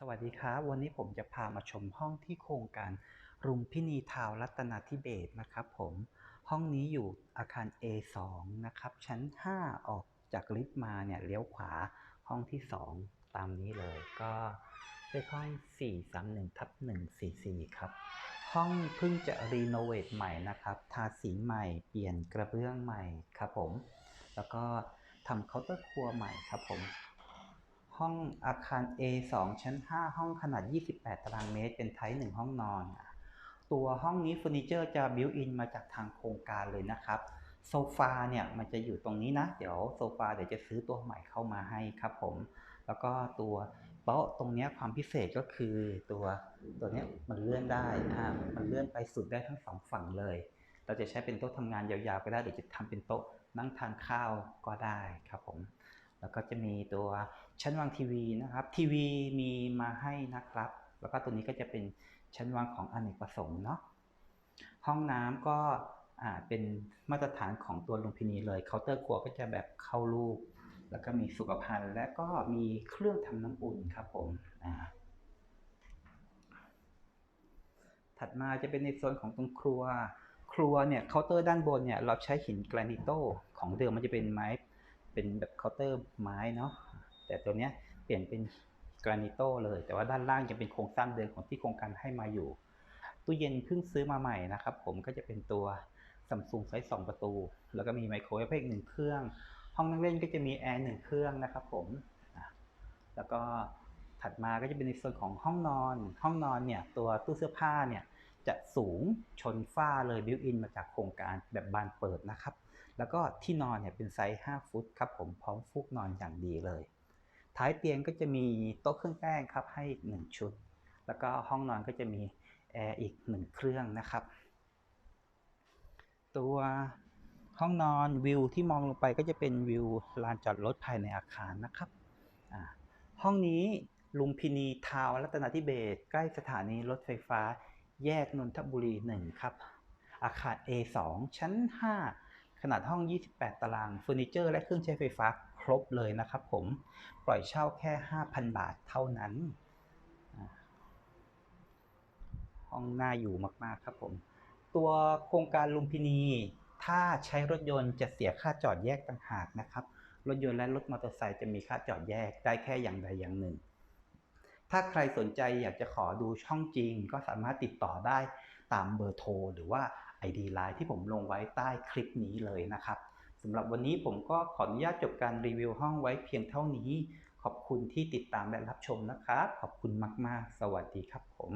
สวัสดีครับ วันนี้ผมจะพามาชมห้องที่โครงการรุมพินีทาวน์รัตนาธิเบศนะครับผมห้องนี้อยู่อาคาร A2 นะครับ ชั้น 5 ออกจากลิฟต์มาเนี่ยเลี้ยวขวาห้องที่ 2 ตามนี้เลยก็เลขห้อง 431ทับ144 ครับ ห้องเพิ่งจะรีโนเวทใหม่นะครับ ทาสีใหม่เปลี่ยนกระเบื้องใหม่ครับผม แล้วก็ทำเคาน์เตอร์ครัวใหม่ครับผม ห้องอาคาร A2 ชั้น 5 ห้องขนาด 28 ตารางเมตร เป็นไทป์1ห้องนอน ตัวห้องนี้เฟอร์นิเจอร์จะบิวอินมาจากทางโครงการเลยนะครับ โซฟาเนี่ยมันจะอยู่ตรงนี้นะ เดี๋ยวโซฟาเดี๋ยวจะซื้อตัวใหม่เข้ามาให้ครับผม แล้วก็ตัวโต๊ะตรงนี้ความพิเศษก็คือตัวตัวนี้มันเลื่อนได้อ่ามันเลื่อนไปสุดได้ทั้งสองฝั่งเลย เราจะใช้เป็นโต๊ะทำงานยาวๆก็ได้เดี๋ยวจะทำเป็นโต๊ะนั่งทานข้าวก็ได้ครับผม แล้วก็จะมีตัวชั้นวางทีวีนะครับ ทีวีมีมาให้นะครับ แล้วก็ตัวนี้ก็จะเป็นชั้นวางของอเนกประสงค์เนาะห้องน้ำก็อ่าเป็นมาตรฐานของตัวลุมพินีเลยเคาน์เตอร์ครัวก็จะแบบเข้ารูป แล้วก็มีสุขภัณฑ์และก็มีเครื่องทำน้ำอุ่นครับผมอ่าถัดมาจะเป็นในโซนของตรงครัว ครัวเนี่ยเคาน์เตอร์ด้านบนเนี่ยเราใช้หินแกรนิโตของเดิมมันจะเป็นไม้ เป็นแบบเคาน์เตอร์ไม้เนาะแต่ตัวเนี้ยเปลี่ยนเป็นกรานิโตเลย แต่ว่าด้านล่างจะเป็นโครงสร้างเดิมของที่โครงการให้มาอยู่ ตู้เย็นเพิ่งซื้อมาใหม่นะครับ ผมก็จะเป็นตัวซัมซุงไซส์2ประตู แล้วก็มีไมโครเวฟอีกหนึ่งเครื่อง ห้องนั่งเล่นก็จะมีแอร์หนึ่งเครื่องนะครับผมแล้วก็ถัดมาก็จะเป็นในส่วนของห้องนอน ห้องนอนเนี่ยตัวตู้เสื้อผ้าเนี่ยจะสูงชนฝ้าเลยบิวอินมาจากโครงการแบบบานเปิดนะครับ แล้วก็ที่นอนเนี่ยเป็นไซส์5ฟุตครับผมพร้อมฟูกนอนอย่างดีเลย ท้ายเตียงก็จะมีโต๊ะเครื่องแป้งครับให้อีกหนึ่งชุด แล้วก็ห้องนอนก็จะมีแอร์อีกหนึ่งเครื่องนะครับ ตัวห้องนอนวิวที่มองลงไปก็จะเป็นวิวลานจอดรถภายในอาคารนะครับ ห้องนี้ลุมพินีทาวรัตนาธิเบศใกล้สถานีรถไฟฟ้า แยกนนทบุรี 1 ครับ อาคาร A2 ชั้น 5 นาดห้อง 28 ตารางเฟอร์นิเจอร์และเครื่องใช้ไฟฟ้าครบเลยนะครับผมปล่อยเช่าแค่ 5,000 บาทเท่านั้น ห้องน่าอยู่มากๆครับผม ตัวโครงการลุมพินี ถ้าใช้รถยนต์จะเสียค่าจอดแยกต่างหากนะครับ รถยนต์และรถมอเตอร์ไซค์จะมีค่าจอดแยกได้แค่อย่างใดอย่างหนึ่ง ถ้าใครสนใจอยากจะขอดูช่องจริง ก็สามารถติดต่อได้ตามเบอร์โทรหรือว่า ID Line ที่ผมลงไว้ใต้คลิปนี้เลยนะครับสำหรับวันนี้ผมก็ขออนุญาตจบการรีวิวห้องไว้เพียงเท่านี้ ขอบคุณที่ติดตามและรับชมนะครับ ขอบคุณมาก ๆ สวัสดีครับผม